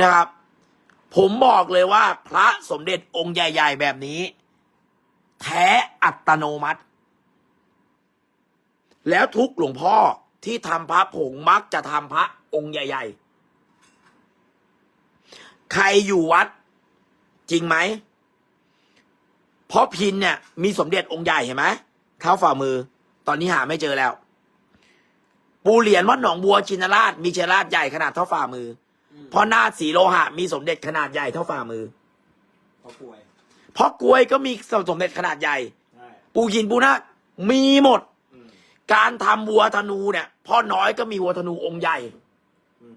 นะครับ ผมบอกเลยว่าพระสมเด็จองค์ใหญ่ ๆ แบบนี้ แท้อัตโนมัติ แล้วทุกหลวงพ่อที่ทำพระผงมักจะทำพระองค์ใหญ่ ๆ ใครอยู่วัด จริงไหมเพราะพินเนี่ย มีสมเด็จองค์ใหญ่เห็นไหมเท้าฝ่ามือ ตอนนี้หาไม่เจอแล้ว ปูเหรียญวัดหนองบัวชินราชมีเชราชใหญ่ขนาดเท่าฝ่ามือ เพราะนาฏสีโลหะมีสมเด็จขนาดใหญ่เท่าฝ่ามือ เขาป่วยเพราะกล้วยก็มีสมเด็จขนาดใหญ่ ใช่ปูหินปูนาคมีหมด อืมการทำวัวธนูเนี่ย พ่อน้อยก็มีวัวธนูองค์ใหญ่ อืม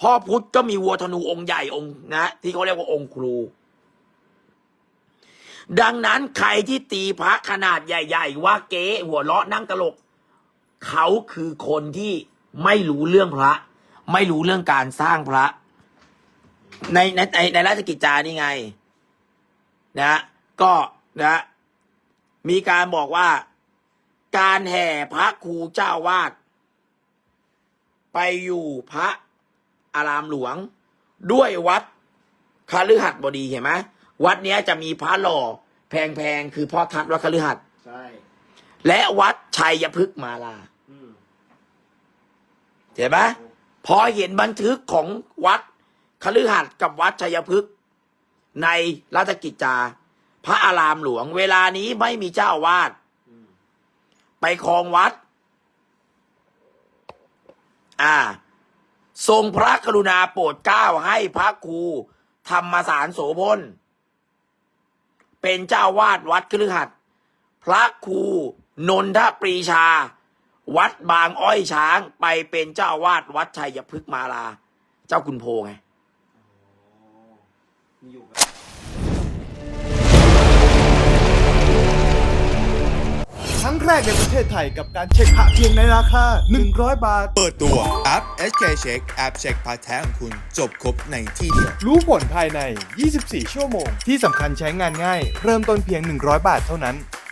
พ่อพุทธก็มีวัวธนูองค์ใหญ่องค์นะ ที่เขาเรียกว่าองค์ครู ดังนั้นใครที่ตีพระขนาดใหญ่ ๆ ว่าเก๊หัวเราะนั่งตลก เขาคือคนที่ไม่รู้เรื่องพระ ไม่รู้เรื่องการสร้างพระ ในในในในราชกิจจานี่ไง นะก็นะมีการบอกว่า การแห่พระครูเจ้าวาดไปอยู่พระอารามหลวง ด้วยวัดคฤหัสถ์บดีเห็นไหมวัดเนี้ยจะมีพระหล่อแพงๆ คือพ่อทัดวัดคฤหัสถ์ใช่และวัดชัยพฤกษ์มาลาอืมเห็นไหม พอเห็นบันทึกของวัดคฤหัสถ์กับวัดชัยพฤกษ์ในราชกิจจา พระอารามหลวง เวลานี้ไม่มีเจ้าอาวาดไปครองวัด อ่า ทรงพระกรุณาโปรดเกล้าให้พระครูธรรมสารโสพลเป็นเจ้าวาดวัดคฤหัสถ์พระครูนนทปรีชา วัดบางอ้อยช้างไปเป็นเจ้าวาดวัดชัยพฤกษ์มาลา เจ้าคุณโพไงโอ้มีอยู่ครับครั้งแรกในประเทศไทยกับการเช็คพระเพียงในราคา 100 บาท เปิดตัวแอป SK Check แอปเช็คพาร์ทแท้ของคุณ จบครบในที่เดียว รู้ผลภายใน 24 ชั่วโมง ที่สำคัญใช้งานง่าย เริ่มต้นเพียง 100 บาทเท่านั้น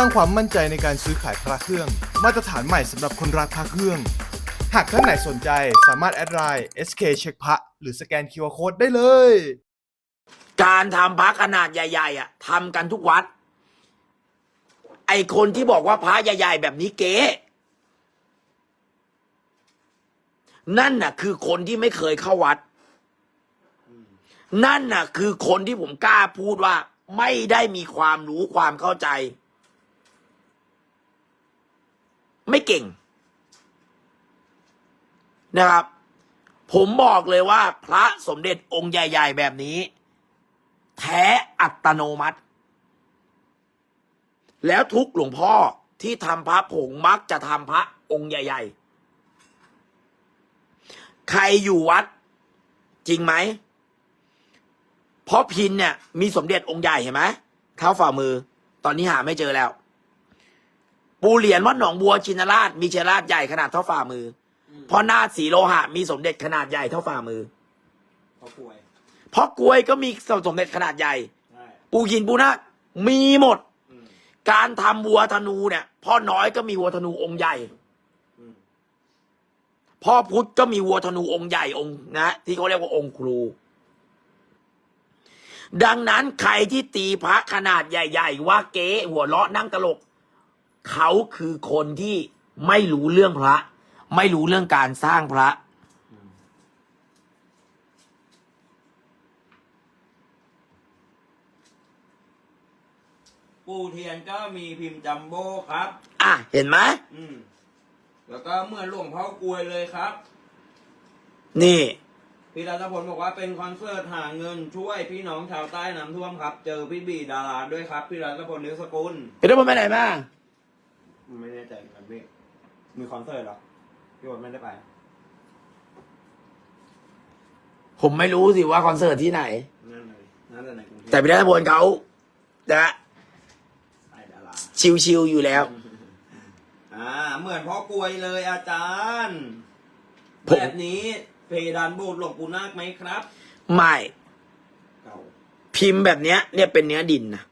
สร้างความมั่นใจในการซื้อขายพระเครื่อง มาตรฐานใหม่สำหรับคนรักพระเครื่อง หากท่านไหนสนใจสามารถแอดไลน์ SK เช็คพระหรือสแกน QR Code ได้เลย การทำพระขนาดใหญ่ๆอะทำกันทุกวัด ไอคนที่บอกว่าพระใหญ่ ๆ แบบนี้เก๊นั่นน่ะ คือคนที่ไม่เคยเข้าวัด นั่นน่ะ คือคนที่ผมกล้าพูดว่า ไม่ได้มีความรู้ความเข้าใจ ไม่เก่ง นะครับ ผมบอกเลยว่า พระสมเด็จองค์ใหญ่ ๆ แบบนี้ แท้อัตโนมัติ แล้วทุกหลวงพ่อที่ทำพระผงมักจะทำพระองค์ใหญ่ ๆ ใครอยู่วัด จริงไหมเพราะพินเนี่ยมีสมเด็จองค์ใหญ่เห็นไหมเท้าฝ่ามือ ตอนนี้หาไม่เจอแล้ว ปูเหรียญวัดหนองบัวชินราช มีเชราชใหญ่ขนาดเท่าฝ่ามือเพราะนาฏสีโลหะ มีสมเด็จขนาดใหญ่เท่าฝ่ามือเขาป่วยเพราะกล้วยก็มีสมเด็จขนาดใหญ่ใช่ปูหินปูนาคมีหมดอืมการทำวัวธนูเนี่ย พ่อน้อยก็มีวัวธนูองค์ใหญ่อืมพ่อพุทธก็มีวัวธนูองค์ใหญ่องค์นะที่เขาเรียกว่าองค์ครู ดังนั้นใครที่ตีพระขนาดใหญ่ ๆ ว่าเก๊หัวเราะนั่งตลก เขาคือคนที่ไม่รู้เรื่องพระ ไม่รู้เรื่องการสร้างพระ ปูเทียนก็มีพิมพ์จัมโบ้ครับ อะ เห็นไหมอืม แล้วก็เหมือนหลวงพ่อกลวยเลยครับ นี่ พี่รัตพลบอกว่าเป็นคอนเสิร์ตหาเงินช่วยพี่น้องชาวใต้น้ำท่วมครับ เจอพี่บีดาราด้วยครับ พี่รัตพลนิสกุล เป็นเรื่องไปไหนมา ไม่แน่ใจเหมือนกันพี่มีคอนเสิร์ตเหรอพี่วันไม่ได้ไป ผมไม่รู้สิว่าคอนเสิร์ตที่ไหน นั่นเลยนน่าจะในกรุงเทพแต่พี่รัฐพลเขานะสายดาราชิวๆอยู่แล้ว อ่า เหมือนพ่อกลวยเลยอาจารย์ ผม แบบนี้เพดานโบสถ์หลวงปู่นาคไหมครับ ไม่ เก่าพิมพ์แบบเนี้ย เนี่ยเป็นเนื้อดินนะ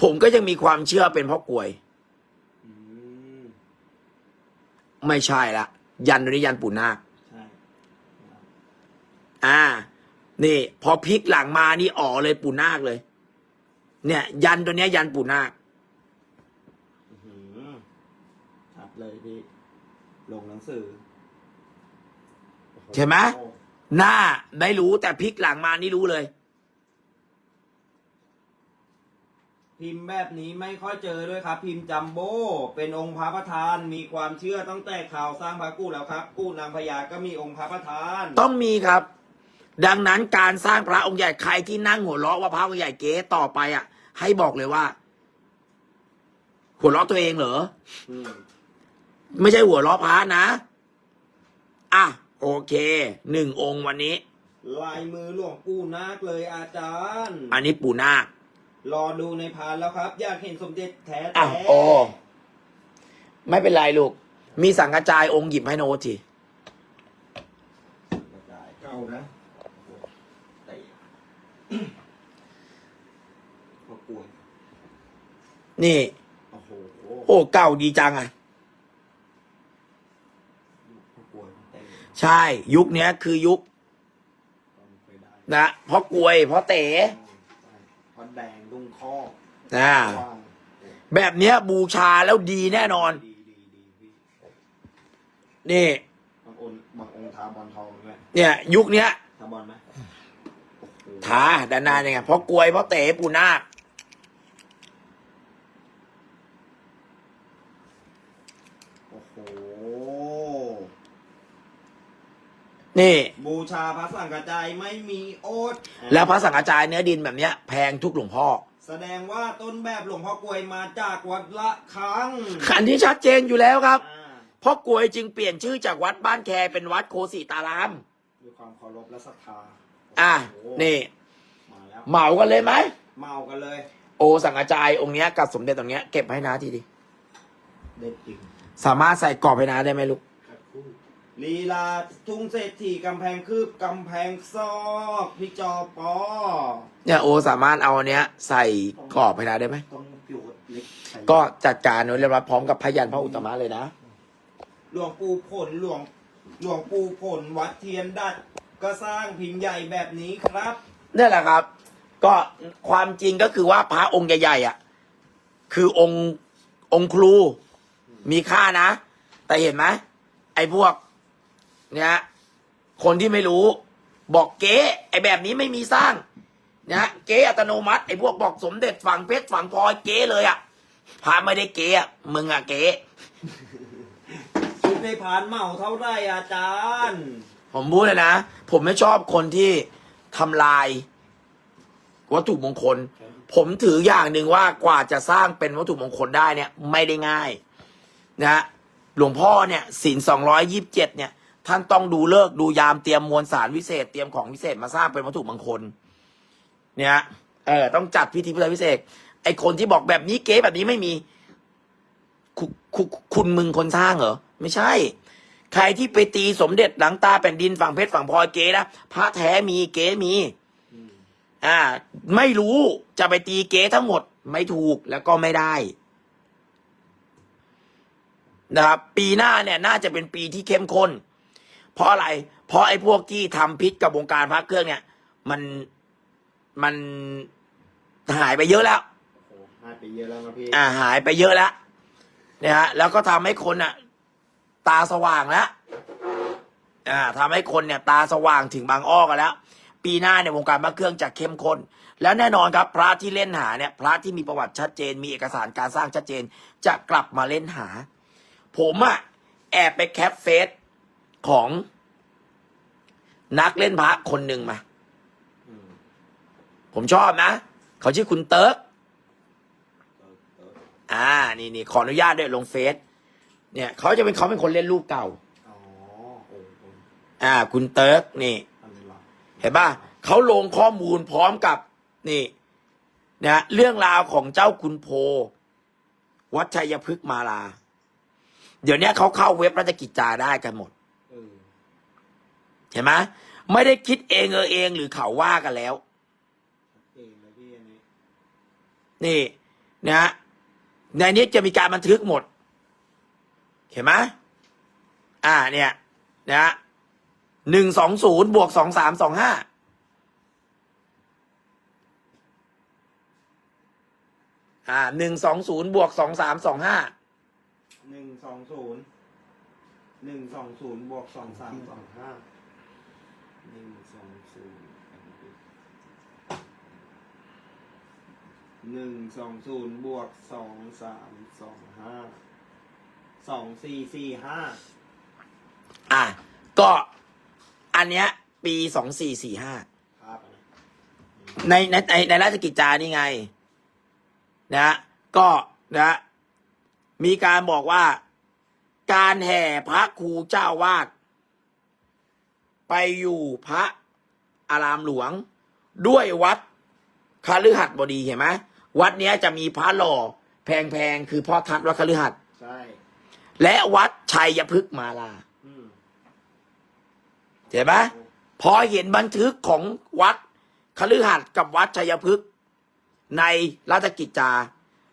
ผมก็ยังมีความเชื่อเป็นเพ่อกลวยอืมไม่ใช่ละ ยันตัวนี้ยันปู่นาคใช่อ่า นี่ พอพลิกหลังมานี่อ๋อเลยปู่นาคเลย เนี่ย ยันตัวเนี้ย ยันปู่นาคอื้อหือชัดเลยพี่ลงหนังสือใช่ไหมโอ้หน้าไม่รู้แต่พลิกหลังมานี่รู้เลย พิมพ์แบบนี้ไม่ค่อยเจอด้วยครับ พิมพ์จัมโบ้เป็นองค์พระประธานมีความเชื่อตั้งแต่ข่าวสร้างพระกู้แล้วครับ กู้นางพญาก็มีองค์พระประธาน ต้องมีครับ ดังนั้นการสร้างพระองค์ใหญ่ใครที่นั่งหัวเราะว่าพระองค์ใหญ่เก๊ต่อไปอะ ให้บอกเลยว่า หัวเราะตัวเองเหรออืมไม่ใช่หัวเราะพระนะ อะ โอเคหนึ่งองค์วันนี้ ลายมือหลวงปู่นาคเลยอาจารย์ อันนี้ปู่นาค รอดูในพานแล้วครับ อยากเห็นสมเด็จแท้อะแท้โอ้ไม่เป็นไรลูก มีสังกระจายองค์หยิบให้โนตทีเก่านะแต่พอกวนนี่ โอ้โหโอ้เก่าดีจังอะ พอกวนเต็มใช่ ยุคเนี้ยคือยุค ต้องเคยได้ นะเพราะกลวยเพราะเต๋พอแด งลุงคอกนะกว้างแบบเนี้ยบูชาแล้วดีแน่นอน ดีดีดีพี่นี่ บางองค์บางองค์ทาบอลทองด้วยเนี่ย ยุคเนี้ยทาบอลไหมโอ้โหท้าด้านหน้ายังไงเพราะกลวยเพราะเต๋ปูนาคโอ้โห นี่ บูชาพระสังฆจายไม่มีโอดแล้วพระสังฆจายเนื้อดินแบบเนี้ยแพงทุกหลวงพ่อ แสดงว่าต้นแบบหลวงพ่อกลวยมาจากวัดละครั้งอันที่ชัดเจนอยู่แล้วครับอ่าเพราะกลวยจึงเปลี่ยนชื่อจากวัดบ้านแคเป็นวัดโคสิตาราม ด้วยความเคารพและศรัทธาอะโอ้โหนี่มาแล้วเหมากันเลยไหม เมากันเลย โอสังฆจายองค์เนี้ยกับสมเด็จตรงเนี้ยเก็บให้นาทีดิเด็ดจริงสามารถใส่กรอบให้นาได้ไหมลูก ลีลาทุ่งเศรษฐีกำแพงคืบกำแพงซอกพี่จอปอเนี่ยโอสามารถเอาอันเนี้ย ใส่กรอบให้นาได้ไหม ต้องอยู่เล็กใส่ก็จัดการไว้เรียบร้อยพร้อมกับพยันพระอุตตมะเลยนะ หลวงปู่ผลหลวงหลวงปู่ผลวัดเทียนดัด ก็สร้างพิมพ์ใหญ่แบบนี้ครับนี่แหละครับ ก็ความจริงก็คือว่าพระองค์ใหญ่ๆอะ คือองค์องค์ครูมีค่านะ แต่เห็นไหมไอ้พวก เนี่ยคนที่ไม่รู้ บอกเก๊ไอ้แบบนี้ไม่มีสร้างนะเก๊อัตโนมัติไอ้พวกบอกสมเด็จฝั่งเพชรฝั่งพลอยเก๊เลยอะพระไม่ได้เก๊อะมึงอะเก๊ชุดในพานเหมาเท่าไหร่อาจารย์ ผมพูดเลยนะ ผมไม่ชอบคนที่ทำลายวัตถุมงคล ผมถืออย่างหนึ่งว่ากว่าจะสร้างเป็นวัตถุมงคลได้เนี่ย ไม่ได้ง่าย นะหลวงพ่อเนี่ยศีลสองร้อยยิบเจ็ดเนี่ย ท่านต้องดูเลิกดูยามเตรียมมวลสารวิเศษ เตรียมของวิเศษมาสร้างเป็นวัตถุมงคล เนี่ยเออต้องจัดพิธีพุทธวิเศษ ไอคนที่บอกแบบนี้เก๊แบบนี้ไม่มีคุคุคุณมึงคนสร้างเหรอไม่ใช่ ใครที่ไปตีสมเด็จหลังตาแผ่นดินฝั่งเพชรฝั่งพลอยเก๊นะพระแท้มีเก๊มีอ่า ไม่รู้จะไปตีเก๊ทั้งหมด ไม่ถูกแล้วก็ไม่ได้นะครับปีหน้าเนี่ย น่าจะเป็นปีที่เข้มข้น เพราะอะไร เพราะไอ้พวกที่ทำพิษกับวงการพระเครื่องเนี่ย มันมันหายไปเยอะแล้วโอ้โหให้ไปเยอะแล้วนะพี่อ่าหายไปเยอะแล้วเนี่ยฮะแล้วก็ทำให้คนอะ ตาสว่างแล้วอ่าทำให้คนเนี่ย ตาสว่างถึงบางอ้อกันแล้ว ปีหน้าในยววงการพระเครื่องจะเข้มข้นแล้วแน่นอนครับ พระที่เล่นหาเนี่ย พระที่มีประวัติชัดเจน มีเอกสารการสร้างชัดเจน จะกลับมาเล่นหา ผมอะแอบไปแคปเฟซ ของนักเล่นพระคนหนึ่งมาอืมผมชอบนะ เขาชื่อคุณเติร์กเออเอออ่า นี่นี่ขออนุญาตด้วยลงเฟซ เนี่ยเขาจะเป็นเขาเป็นคนเล่นรูปเก่าอ๋อโอ้โหอ่า คุณเติร์กนี่อันนี้ละเห็นป่ะเขาลงข้อมูลพร้อมกับนี่นะเรื่องราวของเจ้าคุณโพ วัดชัยพฤกษ์มาลา เดี๋ยวเนี้ยเขาเข้าเว็บราชกิจจาได้กันหมดเออ เห็นไหมไม่ได้คิดเองเออเองหรือเขาว่ากันแล้วชัดเจนเลยพี่อันนี้นี่นะฮะในนี้จะมีการบันทึกหมด เห็นไหมอ่าเนี่ยนะฮะหนึ่งสองศูนย์บวกสองสามสองห้าอ่าหนึ่งสองศูนย์บวกสองสามสองห้าหนึ่งสองศูนย์หนึ่งสองศูนย์บวกสองสามสองห้า หนึ่งสองศูนย์หนึ่งสองศูนย์บวกสองสามสองห้าสองสี่สี่ห้าอ่าก็อันเนี้ย ปีสองสี่สี่ห้าครับอันนี้ในในในในราชกิจจานี่ไง นะ ก็นะ มีการบอกว่า การแห่พระครูเจ้าวาด ไปอยู่พระอารามหลวง ด้วยวัดคฤหัสบดีเห็นไหมวัดเนี้ยจะมีพระหล่อแพงๆ คือพ่อทัดวัดคฤหัสถ์ใช่และวัดชัยพฤกษ์มาลาอืมเห็นไหมพอเห็นบันทึกของวัดคฤหัสถ์กับวัดชัยพฤกษ์ในราชกิจจา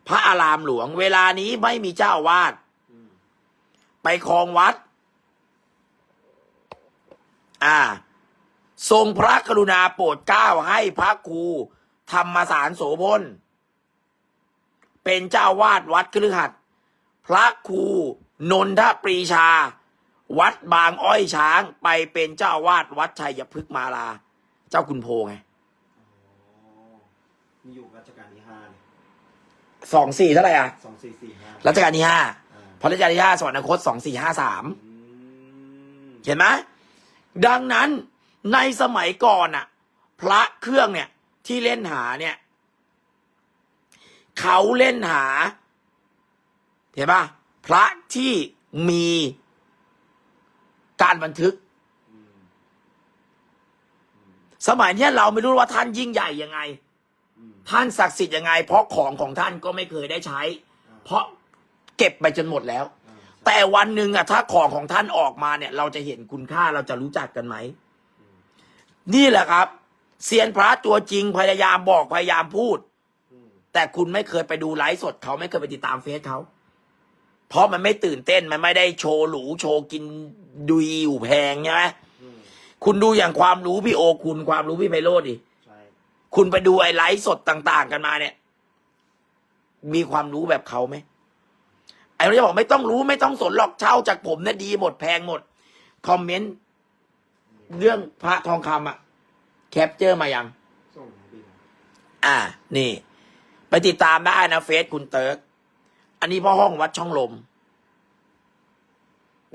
พระอารามหลวง เวลานี้ไม่มีเจ้าอาวาดอืมไปครองวัด อ่า ทรงพระกรุณาโปรดเกล้าให้พระครูธรรมสารโสพลเป็นเจ้าวาดวัดคฤหัสถ์พระครูนนทปรีชา วัดบางอ้อยช้างไปเป็นเจ้าวาดวัดชัยพฤกษ์มาลา เจ้าคุณโพไงอ๋อนี่อยู่รัชกาลที่ห้าเลยสองสี่เท่าไหร่อะสองสี่สี่ห้ารัชกาลที่ห้าอ่าพระรัชกาลที่ห้าสวรรคตสองสี่ห้าสามอืมเห็นไหม ดังนั้นในสมัยก่อนน่ะพระเครื่องเนี่ยที่เล่นหาเนี่ยเขาเล่นหา เห็นปะพระที่มีการบันทึก สมัยนี้เราไม่รู้ว่าท่านยิ่งใหญ่ยังไง ท่านศักดิ์สิทธิ์ยังไง เพราะของของท่านก็ไม่เคยได้ใช้ เพราะเก็บไปจนหมดแล้ว แต่วันหนึ่งอะถ้าของของท่านออกมาเนี่ย เราจะเห็นคุณค่าเราจะรู้จักกันไหม นี่แหละครับเซียนพระตัวจริงพยายามบอกพยายามพูดอืมแต่คุณไม่เคยไปดูไลฟ์สดเขาไม่เคยไปติดตามเฟซเขาเพราะมันไม่ตื่นเต้นมันไม่ได้โชว์หรูโชว์กินดุยอยู่แพงใช่ไหมอืมคุณดูอย่างความรู้พี่โอคุณความรู้พี่ไพโรดดิใช่คุณไปดูไอ้ไลฟ์สดต่าง ๆ กันมาเนี่ย มีความรู้แบบเขาไหม ไอ้เราจะบอกไม่ต้องรู้ไม่ต้องสนหรอกเช่าจากผมเนี่ยดีหมดแพงหมด คอมเมนต์ เรื่องพระทองคำอะแคปเจอร์มายัง ส่งให้พี่นะอ่า นี่ ไปติดตามได้นะเฟซคุณเติร์กอันนี้พ่อห้องวัดช่องลม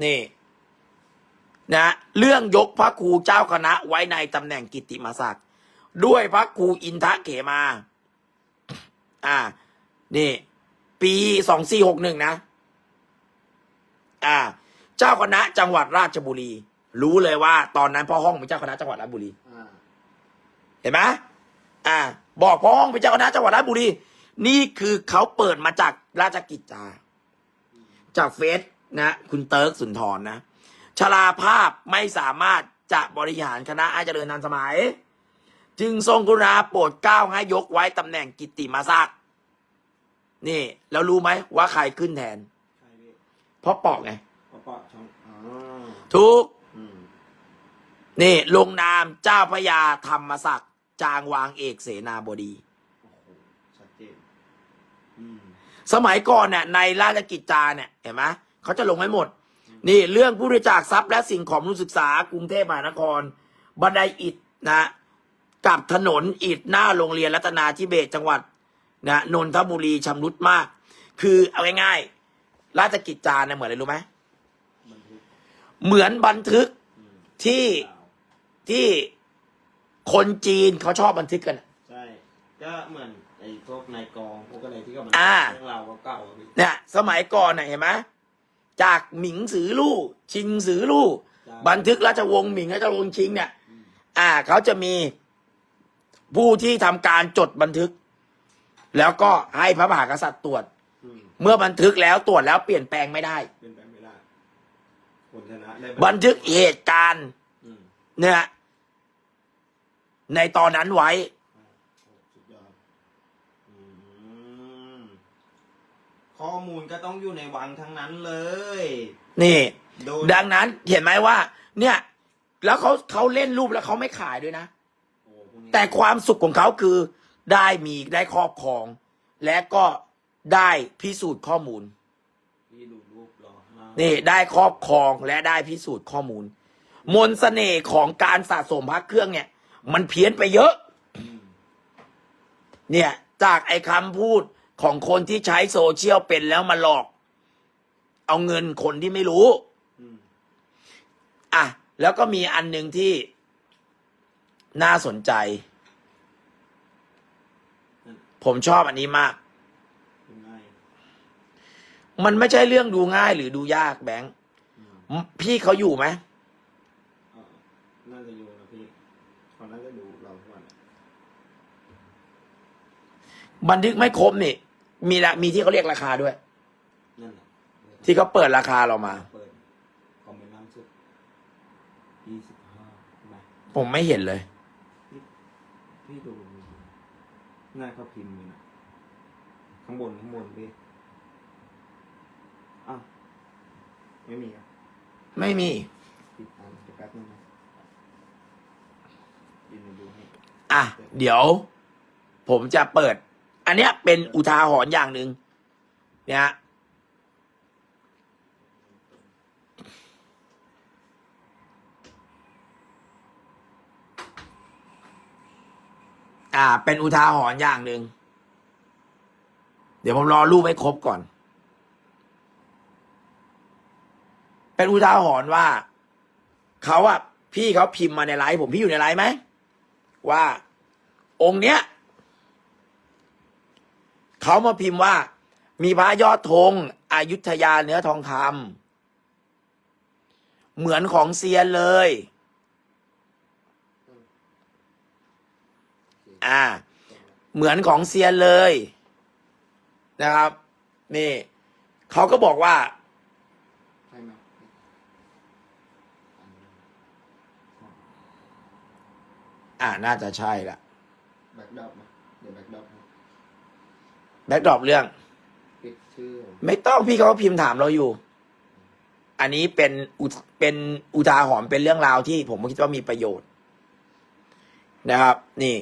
นี่ นะ เรื่องยกพระครูเจ้าคณะไว้ในตำแหน่งกิตติมศักดิ์ด้วยพระครูอินทะเขมา อ่า นี่ ปีสองสี่หกหนึ่งนะ อ่า เจ้าคณะจังหวัดราชบุรี รู้เลยว่า ตอนนั้นพ่อห้องเป็นเจ้าคณะจังหวัดราชบุรี อ่าเห็นไหมอ่า บอกพ่อห้องเป็นเจ้าคณะจังหวัดราชบุรี นี่คือเขาเปิดมาจากราชกิจจา จากเฟซนะ คุณเติร์กสุนทรนะ ชราภาพไม่สามารถจะบริหารคณะให้เจริญทันสมัย จึงทรงกรุณาโปรดเกล้าให้ยกไว้ตำแหน่งกิตติมาศักดิ์นี่ แล้วรู้ไหมว่าใครขึ้นแทน เพราะปอกไงปอปอช่องอ๋อทุกอืมนี่ลงนามเจ้าพระยาธรรมศักดิ์จางวางเอกเสนาบดี โอ้โหชัดเจนอืมสมัยก่อนเนี่ยในราชกิจจาเนี่ยเห็นไหมเขาจะลงให้หมด นี่เรื่องผู้บริจาคทรัพย์และสิ่งของนุศึกษากรุงเทพมหานคร บันไดอิฐนะกับถนนอิฐหน้าโรงเรียนรัตนาธิเบศจังหวัดนะนนทบุรีชำรุดมาก คือเอาง่ายๆ ราชกิจจาเนี่ยเหมือนอะไรรู้ไหมบันทึกเหมือนบันทึกอืมที่ข่าวที่คนจีนเขาชอบบันทึกกัน ใช่ ก็เหมือนไอ้พวกนายกองพวกอะไรที่ก็มันอ่า เรื่องราวเก่าๆอะพี่เนี่ย สมัยก่อนน่ะเห็นไหมจากหมิงสือลู่ชิงสือลู่ใช่บันทึกราชวงศ์หมิงราชวงศ์ชิงเนี่ย อืมอ่าเขาจะมีผู้ที่ทำการจดบันทึก แล้วก็ให้พระมหากษัตริย์ตรวจอืม เมื่อบันทึกแล้วตรวจแล้วเปลี่ยนแปลงไม่ได้ เป็นไปไม่ได้คนชนะได้บันทึกเหตุการณ์อืมเนี่ยในตอนนั้นไว้ สุดยอดอืมข้อมูลก็ต้องอยู่ในวังทั้งนั้นเลยนี่ โดยดังนั้นเห็นไหมว่า เนี่ย แล้วเขาเขาเล่นรูปแล้วเขาไม่ขายด้วยนะ โอ้พวกนี้แต่ความสุขของเขาคือได้มีได้ครอบครอง และก็ ได้พิสูจน์ข้อมูล นี่ได้ครอบครองและได้พิสูจน์ข้อมูล มนต์เสน่ห์ของการสะสมพระเครื่องเนี่ย มันเพี้ยนไปเยอะ เนี่ย จากไอ้คำพูดของคนที่ใช้โซเชียลเป็นแล้วมาหลอก เอาเงินคนที่ไม่รู้อะ แล้วก็มีอันหนึ่งที่น่าสนใจ ผมชอบอันนี้มาก มันไม่ใช่เรื่องดูง่ายหรือดูยากแบงค์อืมพี่เขาอยู่ไหมเอ่อน่าจะอยู่นะพี่เขาน่าจะดูเราทุกวันบันทึกไม่ครบนี่ มีละมีที่เขาเรียกราคาด้วย นั่นแหละที่เขาเปิดราคาเรามา เปิดคอมเมนต์ล่าสุดยี่สิบห้าไหมผมไม่เห็นเลย พี่ดูหน้าเขาพิมพ์เลยนะข้างบนข้างบนพี่ อ้าวไม่มีอะไม่มี ปิดตามเดี๋ยวแป๊บนึงนะยินดูให้อะ เดี๋ยว ผมจะเปิด อันเนี้ยเป็นอุทาหรณ์อย่างหนึ่งเนี่ยฮะอ่า เป็นอุทาหรณ์อย่างหนึ่ง เดี๋ยวผมรอรูปให้ครบก่อน เป็นอุทาหรณ์ว่าเขาอะพี่เขาพิมพ์มาในไลฟ์ผมพี่อยู่ในไลฟ์ไหมว่า องค์เนี้ยเขามาพิมพ์ว่า มีพระยอดธงอายุทยาเนื้อทองคำเหมือนของเซียนเลย อ่า เหมือนของเซียนเลยนะครับ นี่เขาก็บอกว่า ใช่ไหม อ่าน่าจะใช่ละแบ็กดอปนะเดี๋ยวแบ็กดอปนะแบ็กดรอปเรื่อง ปิดชื่อไม่ต้องพี่เขาก็พิมพ์ถามเราอยู่ อันนี้เป็นอุเป็นอุทาหรณ์เป็นเรื่องราวที่ผมคิดว่ามีประโยชน์ นะครับ นี่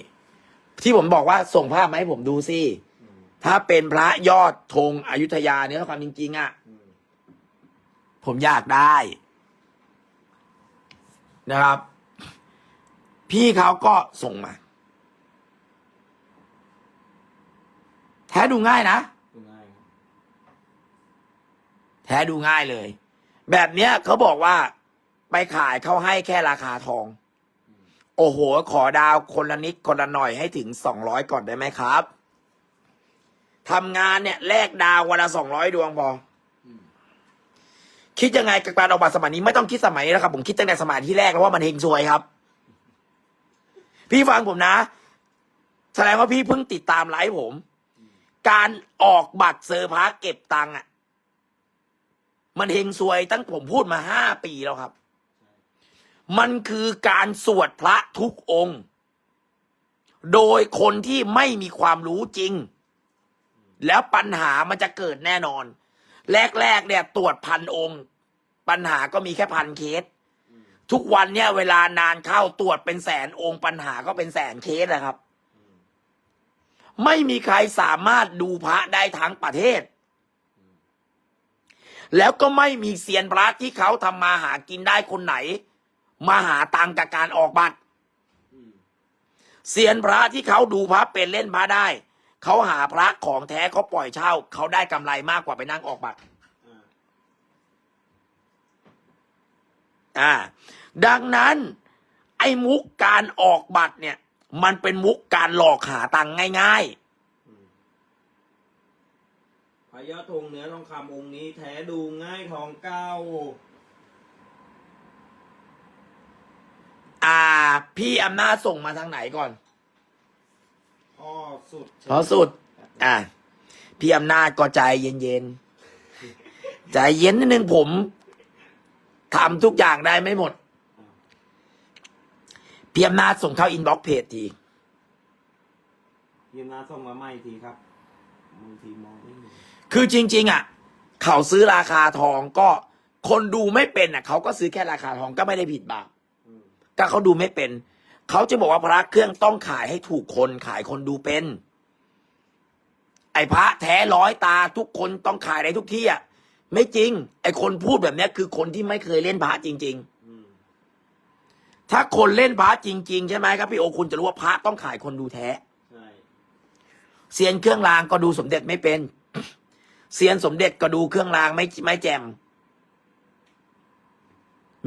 ที่ผมบอกว่าส่งภาพมาให้ผมดูสิอืมถ้าเป็นพระยอดธงอยุธยาเนี่ยความจริงๆอะ่ะ อืมผมอยากได้ นะครับ พี่เขาก็ส่งมา แท้ดูง่ายนะ ดูง่ายครับแท้ดูง่ายเลย แบบเนี้ยเขาบอกว่าไปขายเขาให้แค่ราคาทอง โอ้โห ขอดาวคนละนิดคนละหน่อยให้ถึงสองร้อยก่อนได้ไหมครับทำงานเนี่ยแลกดาววันละสองร้อยดวงพออคิดยังไงกับการออกบัตรสมัยนี้ไม่ต้องคิดสมัยนี้แล้วครับ ผมคิดตั้งแต่สมัยที่แรกแล้วว่ามันเฮงซวยครับ พี่ฟังผมนะ แสดงว่าพี่เพิ่งติดตามไลฟ์ผม การออกบัตรเซอร์พาร์เก็บตังค์อะ มันเฮงซวยตั้งผมพูดมาห้าปีแล้วครับ มันคือการสวดพระทุกองค์ โดยคนที่ไม่มีความรู้จริง แล้วปัญหามันจะเกิดแน่นอน แรกๆเนี่ยตรวจพันองค์ ปัญหาก็มีแค่พันเคส ทุกวันเนี่ยเวลานานเข้าตรวจเป็นแสนองค์ปัญหาก็เป็นแสนเคสนะครับ ไม่มีใครสามารถดูพระได้ทั้งประเทศ แล้วก็ไม่มีเซียนพระที่เขาทำมาหากินได้คนไหน มาหาตังกับการออกบัตรเซียนพระที่เขาดูพระเป็นเล่นพระได้ เขาหาพระของแท้เขาปล่อยเช่า เขาได้กำไรมากกว่าไปนั่งออกบัตร อ่า อ่าดังนั้น ไอ้มุกการออกบัตรเนี่ย มันเป็นมุกการหลอกหาตังค์ง่ายอืมพระยอดธงเนื้อทองคำองค์นี้แท้ดูง่ายทองเก้าๆอ่า พี่อำนาจส่งมาทางไหนก่อนสุดเพราะสุด อะพี่อำนาจก็ใจเย็นๆ ใจเย็นนิดนึงผม ทำทุกอย่างได้ไม่หมดพี่อำนาจส่งเข้าอินบ็อกซ์เพจทียืมนาส่งมาใหม่อีกทีครับบางทีมองไม่เห็นคือจริง ๆ อะ เขาซื้อราคาทองก็คนดูไม่เป็นอะ เขาก็ซื้อแค่ราคาทองก็ไม่ได้ผิดบาปอืมก็เขาดูไม่เป็น เขาจะบอกว่าพระเครื่องต้องขายให้ถูกคนขายคนดูเป็น ไอ้พระแท้ร้อยตาทุกคนต้องขายได้ทุกที่อะ ไม่จริง ไอ้คนพูดแบบเนี้ยคือคนที่ไม่เคยเล่นพระจริงอืมๆถ้าคนเล่นพระจริง ๆ ใช่ไหมครับพี่โอคุณจะรู้ว่าพระต้องขายคนดูแท้ใช่เซียนเครื่องรางก็ดูสมเด็จไม่เป็นเซียนสมเด็จก็ดูเครื่องรางไม่ไม่แจม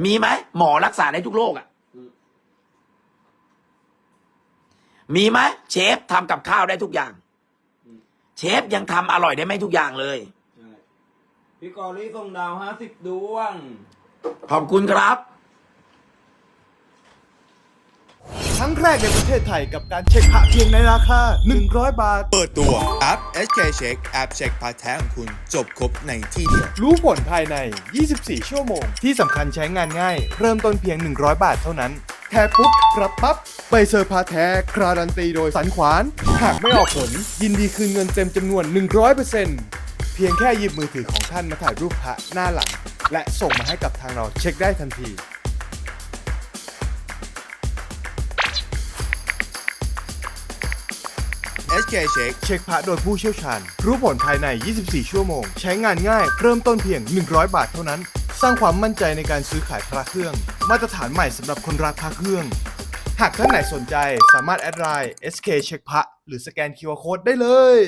มีไหมหมอรักษาได้ทุกโรคอะอืมมีไหมเชฟทำกับข้าวได้ทุกอย่าง เชฟยังทำอร่อยได้ไม่ทุกอย่างเลยใช่ พี่กอรี่ส่งดาวห้าสิบดวง ขอบคุณครับ ครั้งแรกในประเทศไทยกับการเช็คพระเพียงในราคา 100 บาท เปิดตัวแอป SK Check แอปเช็คพาร์ทแท้ของคุณจบครบในที่เดียว รู้ผลภายใน 24 ชั่วโมง ที่สำคัญใช้งานง่าย เริ่มต้นเพียง 100 บาทเท่านั้น แค่ปุ๊บรับปั๊บใบเซอร์พาแท้ คราดันตีโดยสันขวาน หากไม่ออกผล ยินดีคืนเงินเต็มจำนวน 100%เพียงแค่หยิบมือถือของท่านมาถ่ายรูปพระหน้าหลัง และส่งมาให้กับทางเราเช็คได้ทันที SK Check เช็คพระโดยผู้เชี่ยวชาญ รู้ผลภายใน 24 ชั่วโมง ใช้งานง่าย เริ่มต้นเพียง 100 บาทเท่านั้น สร้างความมั่นใจในการซื้อขายพระเครื่อง มาตรฐานใหม่สำหรับคนรักพระเครื่อง หากท่านไหนสนใจสามารถแอดไลน์ SK เช็คพระหรือสแกน QR Code ได้เลย